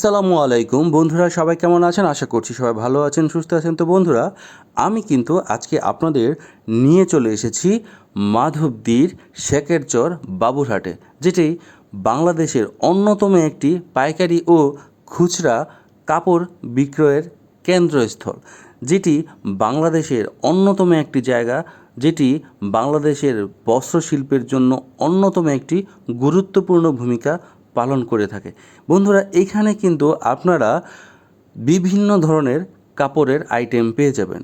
আসসালামু আলাইকুম। বন্ধুরা, সবাই কেমন আছেন? আশা করছি সবাই ভালো আছেন, সুস্থ আছেন। তো বন্ধুরা, আমি কিন্তু আজকে আপনাদের নিয়ে চলে এসেছি মাধবদীর শেকেরচর বাবুরহাটে, যেটি বাংলাদেশের অন্যতম একটি পাইকারি ও খুচরা কাপড় বিক্রয়ের কেন্দ্রস্থল, যেটি বাংলাদেশের অন্যতম একটি জায়গা, যেটি বাংলাদেশের বস্ত্রশিল্পের জন্য অন্যতম একটি গুরুত্বপূর্ণ ভূমিকা পালন করে থাকে। বন্ধুরা, এখানে কিন্তু আপনারা বিভিন্ন ধরনের কাপড়ের আইটেম পেয়ে যাবেন।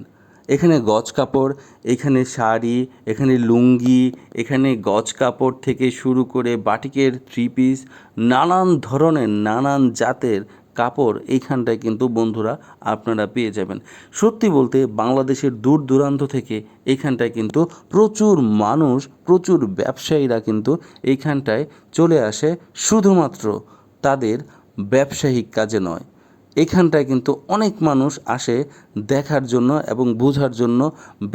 এখানে গজ কাপড়, এখানে শাড়ি, এখানে লুঙ্গি, এখানে গজ কাপড় থেকে শুরু করে বাটিকের থ্রি পিস নানান ধরনের, নানান জাতের কাপড় এইখানটায় কিন্তু বন্ধুরা আপনারা পেয়ে যাবেন। সত্যি বলতে বাংলাদেশের দূর দূরান্ত থেকে এইখানটায় কিন্তু প্রচুর মানুষ, প্রচুর ব্যবসায়ীরা কিন্তু এইখানটায় চলে আসে। শুধুমাত্র তাদের ব্যবসায়িক কাজে নয় এখানটায় কিন্তু অনেক মানুষ আসে দেখার জন্য এবং বোঝার জন্য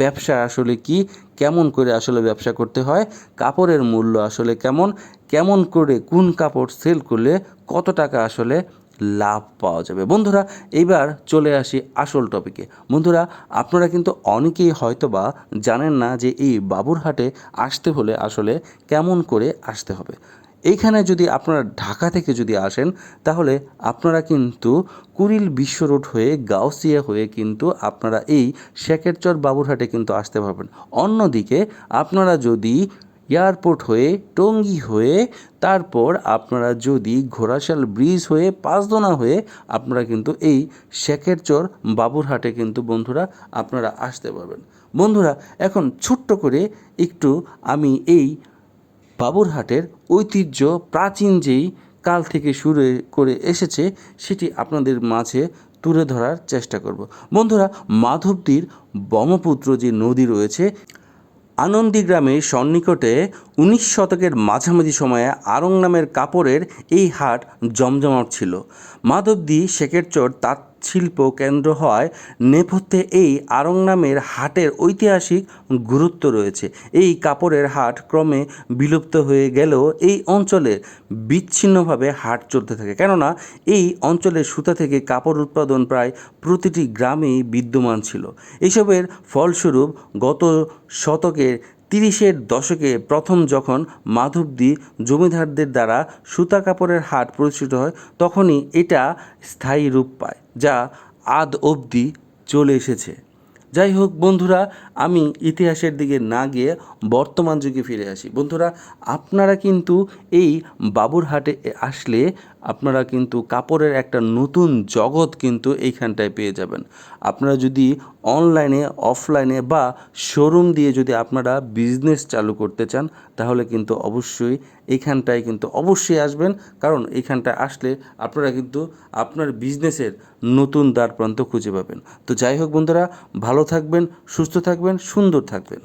ব্যবসা আসলে কি, কেমন করে আসলে ব্যবসা করতে হয়, কাপড়ের মূল্য আসলে কেমন কেমন করে কোন কাপড় সেল করলে কত টাকা আসলে লাভ পাওয়া যাবে। বন্ধুরা এইবার চলে আসি আসল টপিকে বন্ধুরা, আপনারা কিন্তু অনেকেই হয়তো বা জানেন না যে এই বাবুরহাটে আসতে হলে আসলে কেমন করে আসতে হবে। এইখানে যদি আপনারা ঢাকা থেকে যদি আসেন, তাহলে আপনারা কিন্তু কুড়িল বিশ্ব রোড হয়ে, গাউসিয়া হয়ে কিন্তু আপনারা এই শেখেরচর বাবুরহাটে কিন্তু আসতে পারবেন। অন্যদিকে, আপনারা যদি এয়ারপোর্ট হয়ে, টঙ্গী হয়ে, তারপর আপনারা যদি ঘোড়াশাল ব্রিজ হয়ে, পাঁচদোনা হয়ে, আপনারা কিন্তু এই শেখেরচর বাবুরহাটে কিন্তু বন্ধুরা আপনারা আসতে পারবেন। বন্ধুরা, এখন ছোট্ট করে একটু আমি এই বাবুরহাটের ঐতিহ্য প্রাচীন যেই কাল থেকে শুরু করে এসেছে, সেটি আপনাদের মাঝে তুলে ধরার চেষ্টা করব। বন্ধুরা, মাধবদীর ব্রহ্মপুত্র যে নদী রয়েছে আনন্দী গ্রামের সন্নিকটে উনিশ শতকের মাঝামাঝি সময়ে আরং নামের কাপড়ের এই হাট জমজমাট ছিল। মাধবদী শেখের শেখেরচর তাঁত শিল্প কেন্দ্র হওয়ায় নেপথ্যে এই আরং নামের হাটের ঐতিহাসিক গুরুত্ব রয়েছে। এই কাপড়ের হাট ক্রমে বিলুপ্ত হয়ে গেলেও এই অঞ্চলে বিচ্ছিন্নভাবে হাট চলতে থাকে। কেননা, এই অঞ্চলের সুতা থেকে কাপড় উৎপাদন প্রায় প্রতিটি গ্রামেই বিদ্যমান ছিল। এসবের ফলস্বরূপ গত শতকের তিরিশের দশকে প্রথম যখন মাধবদী জমিদারদের দ্বারা সুতা কাপড়ের হাট প্রতিষ্ঠিত হয়, তখনই এটা স্থায়ী রূপ পায়, যা আদ অবধি চলে এসেছে। যাই হোক বন্ধুরা, আমি ইতিহাসের দিকে না গিয়ে বর্তমান যুগে ফিরে আসি। বন্ধুরা, আপনারা কিন্তু এই বাবুরহাটে আসলে আপনারা কিন্তু কাপড়ের একটা নতুন জগৎ কিন্তু এইখানটায় পেয়ে যাবেন। আপনারা যদি অনলাইনে, অফলাইনে বা শোরুম দিয়ে যদি আপনারা বিজনেস চালু করতে চান, তাহলে কিন্তু অবশ্যই এইখানটায় কিন্তু অবশ্যই আসবেন। কারণ এইখানটায় আসলে আপনারা কিন্তু আপনার বিজনেসের নতুন দ্বার প্রান্ত খুঁজে পাবেন। তো যাই হোক বন্ধুরা, ভালো থাকবেন, সুস্থ থাকবেন, সুন্দর থাকবেন।